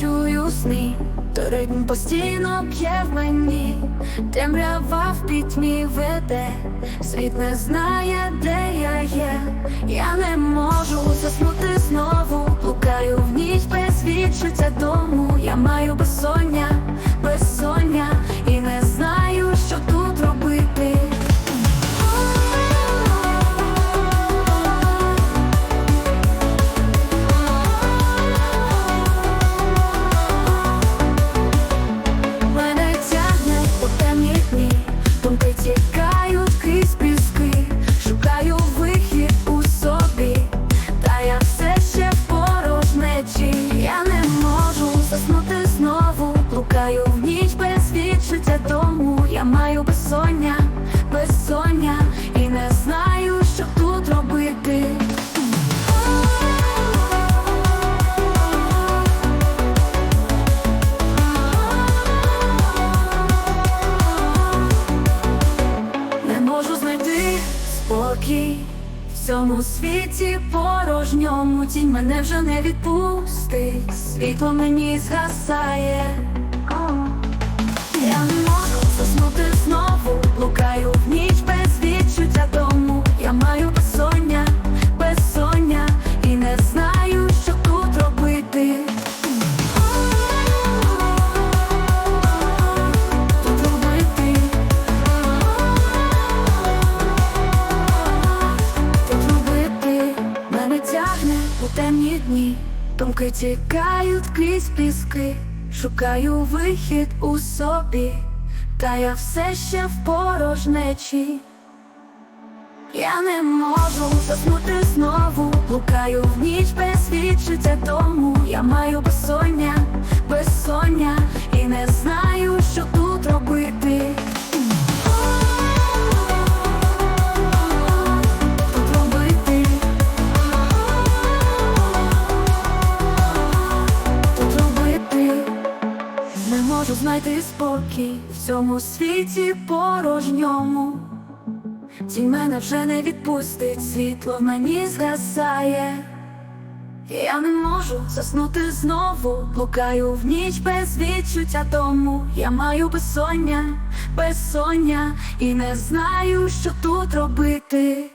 чую сни, то ритм постійно п'є в мені, темрява в пітьмі веде, світ не знає, де я є, я не можу заснути знову, Лукаю в ніч без відчуття дому, я маю безсоння тікають крізь піски, шукаю вихід у собі, та я все ще порожнечі. Я не можу заснути знову, блукаю в ніч без відчуття. Я маю безсоння спокій в цьому світі порожньому тінь мене вже не відпустить, світло мені згасає. Темні дні, думки тікають крізь піски, шукаю вихід у собі, та я все ще в порожнечі. Я не можу заснути знову, лукаю в ніч без відчуття дому. Я маю безсоння можу знайти спокій в цьому світі порожньому. Тінь мене вже не відпустить, світло в мені згасає. Я не можу заснути знову, блукаю в ніч без відчуття дому. Я маю безсоння, безсоння і не знаю, що тут робити.